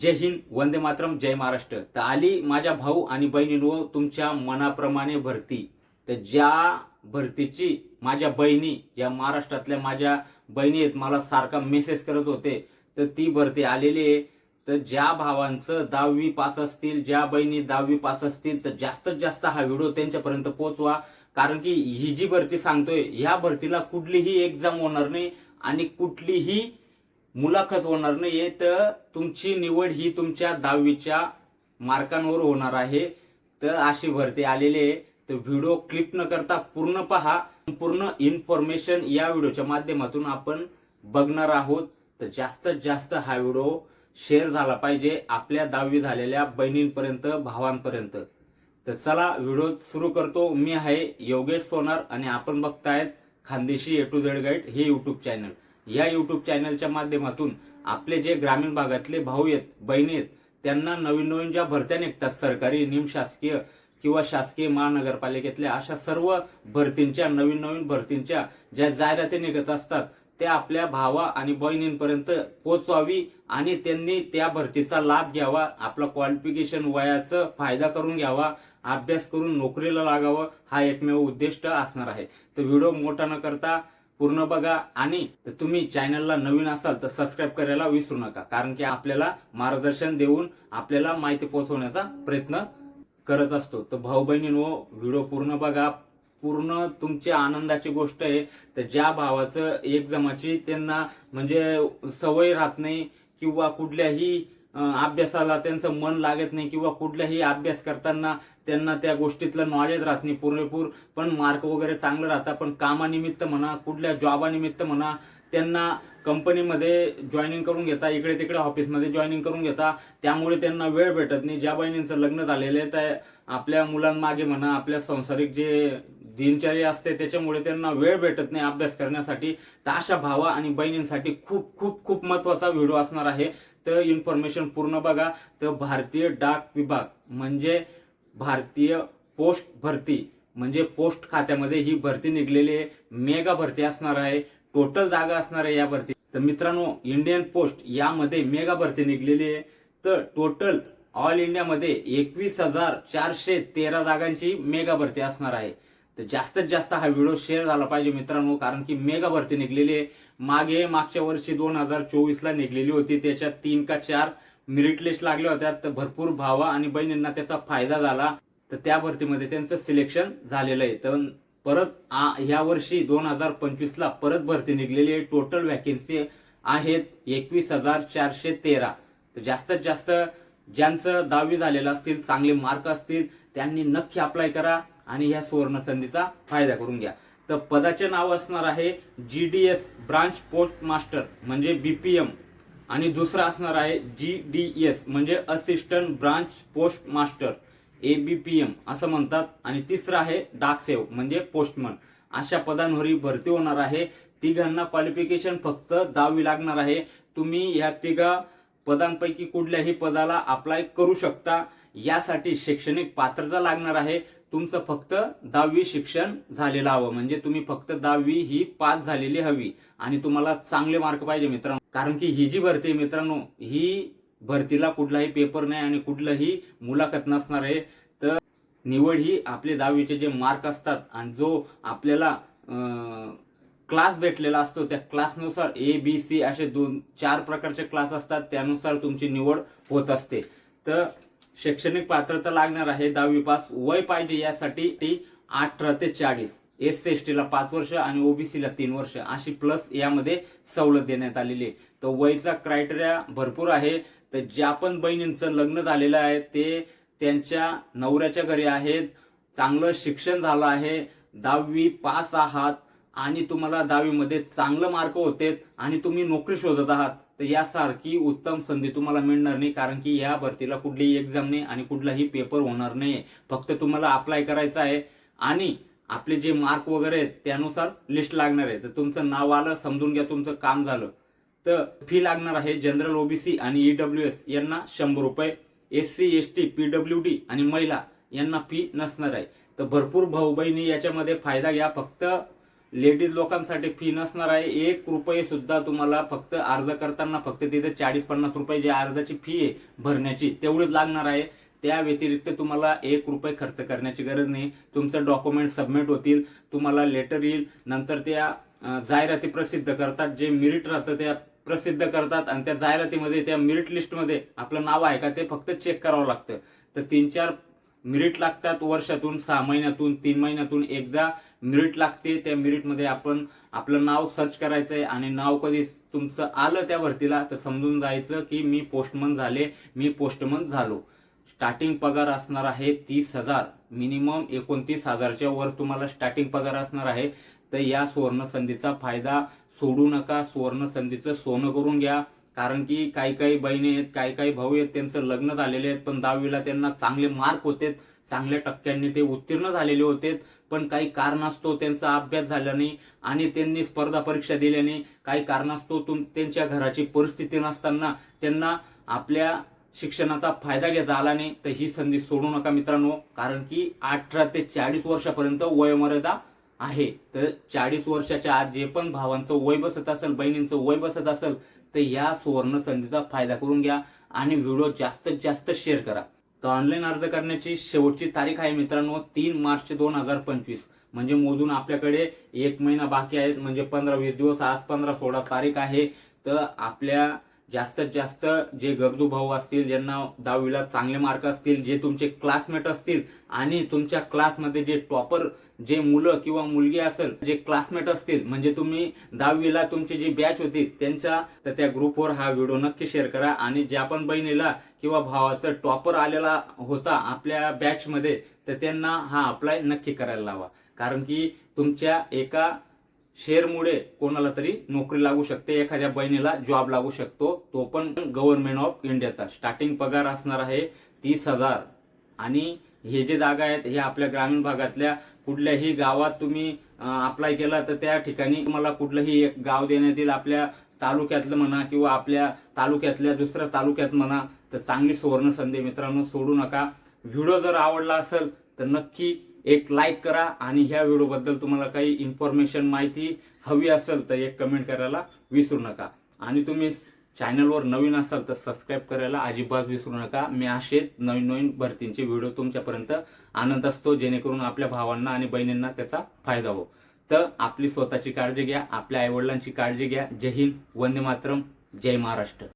जय हिंद वंदे मातरम जय महाराष्ट्र. तर आली माझ्या भाऊ आणि बहिणींनो तुमच्या मनाप्रमाणे भरती. तर ज्या भरतीची माझ्या बहिणी ज्या महाराष्ट्रातल्या माझ्या बहिणी आहेत मला सारखा मेसेज करत होते तर ती भरती आलेली आहे. तर ज्या भावांचं दहावी पास असतील ज्या बहिणी दहावी पास असतील तर जास्तीत जास्त हा व्हिडिओ त्यांच्यापर्यंत पोहोचवा. कारण की ही जी भरती सांगतोय ह्या भरतीला कुठलीही एक्झाम होणार नाही आणि कुठलीही मुलाखत होणार नाहीये तर तुमची निवड ही तुमच्या दहावीच्या मार्कांवर होणार आहे. तर अशी भरती आलेली आहे. तर व्हिडिओ क्लिप न करता पूर्ण पहा. पूर्ण इन्फॉर्मेशन या व्हिडिओच्या माध्यमातून आपण बघणार आहोत. तर जास्तीत जास्त हा व्हिडिओ शेअर झाला पाहिजे आपल्या दहावी झालेल्या बहिणींपर्यंत भावांपर्यंत. तर चला व्हिडिओ सुरू करतो. मी आहे योगेश सोनार आणि आपण बघतायत Khandeshi A to Z guide हे युट्यूब चॅनल या युट्यूब चॅनलच्या माध्यमातून आपले जे ग्रामीण भागातले भाऊ आहेत बहिणी आहेत त्यांना नवीन नवीन ज्या भरत्या निघतात सरकारी निमशासकीय किंवा शासकीय महानगरपालिकेतल्या अशा सर्व भरतींच्या नवीन नवीन भरतींच्या ज्या जाहिराती निघत असतात त्या आपल्या भावा आणि बहिणींपर्यंत पोचवावी आणि त्यांनी त्या भरतीचा लाभ घ्यावा आपलं क्वालिफिकेशन वयाचं फायदा करून घ्यावा अभ्यास करून नोकरीला लागावं हा एकमेव उद्दिष्ट असणार आहे. तर व्हिडिओ मोठा न करता पूर्ण बघा आणि तुम्ही चॅनलला नवीन असाल तर सबस्क्राईब करायला विसरू नका. कारण की आपल्याला मार्गदर्शन देऊन आपल्याला माहिती पोहोचवण्याचा प्रयत्न करत असतो. तर भाऊ बहिणींनो व्हिडिओ पूर्ण बघा. पूर्ण तुमच्या आनंदाची गोष्ट आहे. तर ज्या भावाचं एक जमाची त्यांना म्हणजे सवय राहत नाही किंवा कुठल्याही अभ्यासाला त्यांचं मन लागत नाही किंवा कुठल्याही अभ्यास करताना त्यांना त्या गोष्टीतलं नॉलेज राहत नाही पुरेपूर. पण मार्क वगैरे चांगलं राहतात पण कामानिमित्त म्हणा कुठल्या जॉबानिमित्त म्हणा त्यांना कंपनीमध्ये जॉईनिंग करून घेता इकडे तिकडे ऑफिसमध्ये जॉईनिंग करून घेता. त्यामुळे त्यांना वेळ भेटत नाही. ज्या बहिणींचं लग्न झालेलं आहे त्या आपल्या मुलांमागे म्हणा आपल्या संसारिक जे दिनचर्या असते त्याच्यामुळे त्यांना वेळ भेटत नाही अभ्यास करण्यासाठी. तर अशा भावा आणि बहिणींसाठी खूप खूप खूप महत्त्वाचा व्हिडिओ असणार आहे. तर इन्फॉर्मेशन पूर्ण बघा. तर भारतीय डाक विभाग म्हणजे भारतीय पोस्ट भरती म्हणजे पोस्ट खात्यामध्ये ही भरती निघलेली आहे. मेगा भरती असणार आहे. टोटल जागा असणार आहे या भरती. तर मित्रांनो इंडियन पोस्ट यामध्ये मेगा भरती निघलेली आहे. तर टोटल ऑल इंडियामध्ये एकवीस हजार चारशे तेरा जागांची मेगा भरती असणार आहे. तर जास्तीत जास्त हा व्हिडिओ शेअर झाला पाहिजे मित्रांनो कारण की मेगा भरती निघलेली आहे. मागे मागच्या वर्षी दोन हजार चोवीस ला निघलेली होती त्याच्यात तीन का चार मेरिट लिस्ट लागल्या होत्या. तर भरपूर भावा आणि बहिणींना त्याचा फायदा झाला. तर त्या भरतीमध्ये त्यांचं सिलेक्शन झालेलं आहे. तर परत आ- ह्या वर्षी दोन हजार पंचवीसला परत भरती निघलेली आहे. टोटल वॅकेन्सी आहेत एकवीस हजार चारशे तेरा. तर जास्तीत जास्त ज्यांचं दहावी झालेलं असतील चांगले मार्क असतील त्यांनी नक्की अप्लाय करा आणि ह्या सुवर्ण संधीचा फायदा करून घ्या. तर पदाचे नाव असणार आहे G D S branch post master म्हणजे बीपीएम आणि दुसरा असणार आहे जी डी एस म्हणजे assistant branch post master A B P M असं म्हणतात. आणि तिसरं आहे डाक सेवक म्हणजे पोस्टमन. अशा पदांवरही भरती होणार आहे. तिघांना क्वालिफिकेशन फक्त दहावी लागणार आहे. तुम्ही ह्या तिघा पदांपैकी कुठल्याही पदाला अप्लाय करू शकता. यासाठी शैक्षणिक पात्रता लागणार आहे. तुमचं फक्त दहावी शिक्षण झालेलं हवं. म्हणजे तुम्ही फक्त दहावी ही पास झालेली हवी. आणि तुम्हाला चांगले मार्क पाहिजे मित्रांनो. कारण की ही जी भरती आहे मित्रांनो ही भरतीला कुठलाही पेपर नाही आणि कुठलंही मुलाखत नसणार आहे. तर निवड ही आपले दहावीचे जे मार्क असतात आणि जो आपल्याला क्लास भेटलेला असतो त्या क्लासनुसार ए बी सी असे दोन चार प्रकारचे क्लास असतात. त्यानुसार तुमची निवड होत असते. तर शैक्षणिक पात्रता लागणार आहे दहावी पास वय पाहिजे यासाठी ती अठरा ते चाळीस. एस सी एस टीला पाच वर्ष आणि ओबीसीला तीन वर्ष. अशी प्लस यामध्ये सवलत देण्यात आलेली आहे. तर वयचा क्रायटेरिया भरपूर आहे. तर ज्या पण बहिणींचं लग्न झालेलं आहे ते त्यांच्या नवऱ्याच्या घरी आहेत. चांगलं शिक्षण झालं आहे. दहावी पास आहात आणि तुम्हाला दहावीमध्ये चांगलं मार्क होते आणि तुम्ही नोकरी शोधत आहात तर यासारखी उत्तम संधी तुम्हाला मिळणार नाही कारण की या भरतीला कुठलीही एक्झाम नाही आणि कुठलाही पेपर होणार नाही. फक्त तुम्हाला अप्लाय करायचं आहे आणि आपले जे मार्क वगैरे आहेत त्यानुसार लिस्ट लागणार आहे. तर तुमचं नाव आलं समजून घ्या तुमचं काम झालं. तर फी लागणार आहे जनरल ओबीसी आणि ईडब्ल्यू एस यांना शंभर रुपये. S C S T P W D आणि महिला यांना फी नसणार आहे. तर भरपूर भाऊ बहिणी याच्यामध्ये फायदा घ्या. फक्त लेडीज लोकांसाठी फी नसणार आहे. एक रुपये सुद्धा तुम्हाला फक्त अर्ज करताना फक्त तिथे चाळीस पन्नास रुपये जी अर्जाची फी आहे भरण्याची तेवढीच लागणार आहे. त्या व्यतिरिक्त तुम्हाला एक रुपये खर्च करण्याची गरज नाही. तुमचं डॉक्युमेंट सबमिट होतील तुम्हाला लेटर येईल. नंतर त्या जाहिराती प्रसिद्ध करतात. जे मिरिट राहतं त्या प्रसिद्ध करतात आणि त्या जाहिरातीमध्ये त्या मेरिट लिस्टमध्ये आपलं नाव आहे का ते फक्त चेक करावं लागतं. तर तीन चार मिरिट लागतात वर्षातून सहा महिन्यातून तीन महिन्यातून एकदा मिरिट लागते. त्या मिरिटमध्ये आपण आपलं नाव सर्च करायचं आहे आणि नाव कधी तुमचं आलं त्या भरतीला तर समजून जायचं की मी पोस्टमन झाले मी पोस्टमन झालो. स्टार्टिंग पगार असणार आहे तीस हजार. मिनिमम एकोणतीस हजारच्या वर तुम्हाला स्टार्टिंग पगार असणार आहे. तर या सुवर्ण संधीचा फायदा सोडू नका सुवर्ण संधीचं सोनं करून घ्या. कारण की काही काही बहिणी आहेत काही काही भाऊ आहेत त्यांचं लग्न झालेले आहेत पण दहावीला त्यांना चांगले मार्क होते चांगल्या टक्क्यांनी ते उत्तीर्ण झालेले होते पण काही कारणास्तव त्यांचा अभ्यास झाला नाही आणि त्यांनी स्पर्धा परीक्षा दिल्या नाही. काही कारणास्तव तुम त्यांच्या घराची परिस्थिती नसताना त्यांना आपल्या शिक्षणाचा फायदा घेता आला नाही. तर ही संधी सोडू नका मित्रांनो कारण की अठरा ते चाळीस वर्षापर्यंत वयोमर्यादा आहे. तर चाळीस वर्षाच्या आत जे पण भावांचं वय बसत असेल बहिणींचं वय बसत असेल तर या सुवर्ण संधीचा फायदा करून घ्या आणि व्हिडिओ जास्तीत जास्त शेअर करा. तर ऑनलाईन अर्ज करण्याची शेवटची तारीख आहे मित्रांनो तीन मार्च दोन हजार पंचवीस. म्हणजे मोजून आपल्याकडे एक महिना बाकी आहे म्हणजे पंधरा वीस दिवस आज पंधरा सोळा तारीख आहे. तर आपल्या जास्तीत जास्त जे गरजू भाऊ असतील ज्यांना दहावीला चांगले मार्क असतील जे तुमचे क्लासमेट असतील आणि तुमच्या क्लासमध्ये जे टॉपर जे मुलं किंवा मुलगी असेल जे क्लासमेट असतील म्हणजे तुम्ही दहावीला तुमची जी बॅच होती त्यांच्या तर त्या ग्रुपवर हा व्हिडिओ नक्की शेअर करा. आणि ज्या पण बहिणीला किंवा भावाचा टॉपर आलेला होता आपल्या बॅचमध्ये तर त्यांना हा अप्लाय नक्की करायला लावा. कारण की तुमच्या एका शेअरमुळे कोणाला तरी नोकरी लागू शकते. एखाद्या बहिणीला जॉब लागू शकतो. तो पण गव्हर्नमेंट ऑफ इंडियाचा स्टार्टिंग पगार असणार आहे तीस हजार. आणि हे जे जागा आहेत हे आपल्या ग्रामीण भागातल्या कुठल्याही गावात तुम्ही अप्लाय केला तर त्या ठिकाणी तुम्हाला कुठलंही एक गाव देण्यात येईल. आपल्या तालुक्यातलं म्हणा किंवा आपल्या तालुक्यातल्या दुसऱ्या तालुक्यात म्हणा तर चांगली सुवर्ण संधी मित्रांनो सोडू नका. व्हिडिओ जर आवडला असेल तर नक्की एक लाईक करा आणि ह्या व्हिडिओबद्दल तुम्हाला काही इन्फॉर्मेशन माहिती हवी असेल तर एक कमेंट करायला विसरू नका. आणि तुम्ही चॅनलवर नवीन असाल तर सबस्क्राईब करायला अजिबात विसरू नका. मी असेच नवीन नवीन भरतींचे व्हिडिओ तुमच्यापर्यंत आणत असतो जेणेकरून आपल्या भावांना आणि बहिणींना त्याचा फायदा हो. तर आपली स्वतःची काळजी घ्या आपल्या आईवडिलांची काळजी घ्या. जय हिंद वंदे मातरम जय महाराष्ट्र.